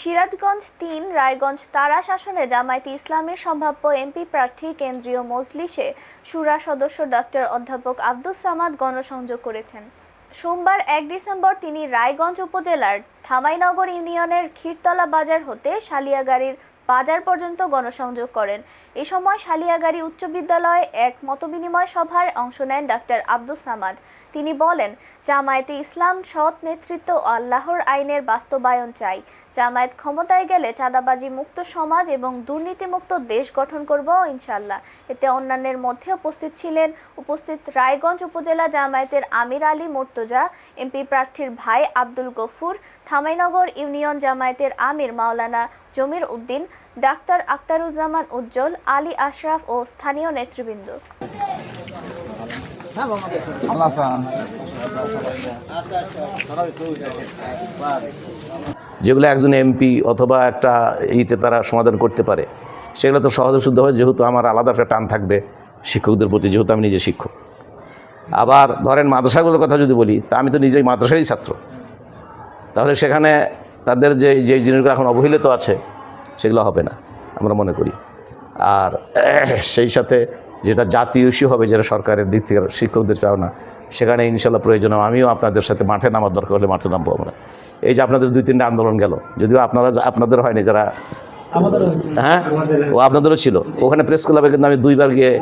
সিরাজগঞ্জ তিন, রায়গঞ্জ তারা শাসনে জামায়াতে ইসলামের সম্ভাব্য এমপি প্রার্থী কেন্দ্রীয় মজলিসে সুরা সদস্য ডক্টর অধ্যাপক আব্দুস সামাদ গণসংযোগ করেছেন। সোমবার এক ডিসেম্বর তিনি রায়গঞ্জ উপজেলার থামাইনগর ইউনিয়নের ক্ষীরতলা বাজার হতে শালিয়াগাড়ির বাজার পর্যন্ত গণসংযোগ করেন। এ সময় শালিয়াগাড়ি উচ্চ বিদ্যালয়ে এক মতবিনিময় সভায় অংশ নেন ডাক্তার আব্দুস সামাদ। তিনি বলেন, জামায়াতে ইসলাম সৎ নেতৃত্ব আল্লাহর আইনের বাস্তবায়ন চাই। জামায়াত ক্ষমতায় গেলে চাঁদাবাজি মুক্ত সমাজ এবং দুর্নীতিমুক্ত দেশ গঠন করব ইনশাল্লাহ এতে অন্যান্যের মধ্যে উপস্থিত ছিলেন উপস্থিত রায়গঞ্জ উপজেলা জামায়াতের আমির আলী মোর্তজা, এমপি প্রার্থীর ভাই আব্দুল গফুর, থামাইনগর ইউনিয়ন জামায়াতের আমির মাওলানা জমির উদ্দিন, ডাক্তার আক্তারুজ্জামান উজ্জ্বল, আলী আশরাফ ও স্থানীয় নেতৃবৃন্দ। যেগুলো একজন এমপি অথবা একটা ইতে তারা সমাধান করতে পারে, সেগুলো তো সহজে শুদ্ধ হয়, যেহেতু আমার আলাদা একটা টান থাকবে শিক্ষকদের প্রতি, যেহেতু আমি নিজে শিক্ষক। আবার ধরেন মাদ্রাসাগুলোর কথা যদি বলি, তা আমি তো নিজেই মাদ্রাসারই ছাত্র। তাহলে সেখানে তাদের যে যে জিনিসগুলো এখন অবহেলিত আছে সেগুলো হবে না আমরা মনে করি। আর সেই সাথে যেটা জাতীয় ইস্যু হবে যেটা সরকারের দিক থেকে শিক্ষকদের চাও না সেখানে ইনশাল্লাহ প্রয়োজন। আমিও আপনাদের সাথে মাঠে নামার দরকার হলে মাঠে নামবো আমরা। এই যে আপনাদের দুই তিনটা আন্দোলন গেল যদিও আপনারা আপনাদের হয়নি যারা হ্যাঁ? ও আপনাদেরও ছিল। ওখানে প্রেস ক্লাবে কিন্তু আমি দুইবার গিয়ে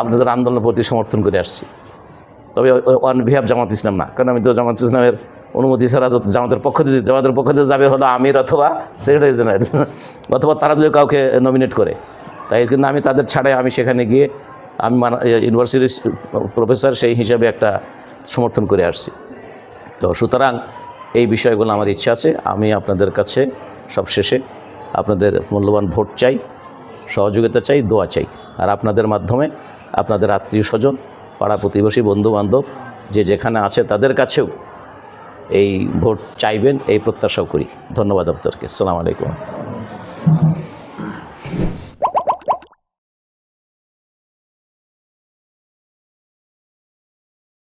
আপনাদের আন্দোলনের প্রতি সমর্থন করে আসছি। তবে অন বিহাব জামাত ইসলাম না কারণ আমি তো জামাত ইসলামের অনুমতি ছাড়া জামাতের পক্ষ থেকে জামাতের পক্ষ থেকে যাবে হলো আমির অথবা সেক্রেটারি জেনারেল। অথবা তারা যদি কাউকে নমিনেট করে। তাই কিন্তু আমি তাদের ছাড়াই আমি সেখানে গিয়ে আমি ইউনিভার্সিটির প্রফেসর সেই হিসাবে একটা সমর্থন করে আসছি। তো সুতরাং এই বিষয়গুলো আমার ইচ্ছা আছে। আমি আপনাদের কাছে সবশেষে আপনাদের মূল্যবান ভোট চাই, সহযোগিতা চাই, দোয়া চাই। আর আপনাদের মাধ্যমে আপনাদের আত্মীয় স্বজন, পাড়া প্রতিবেশী বন্ধু বান্ধব যে যেখানে আছে তাদের কাছেও এই ভোট চাইবেন এই প্রত্যাশাও করি। ধন্যবাদ আপনাদেরকে। সালাম আলাইকুম।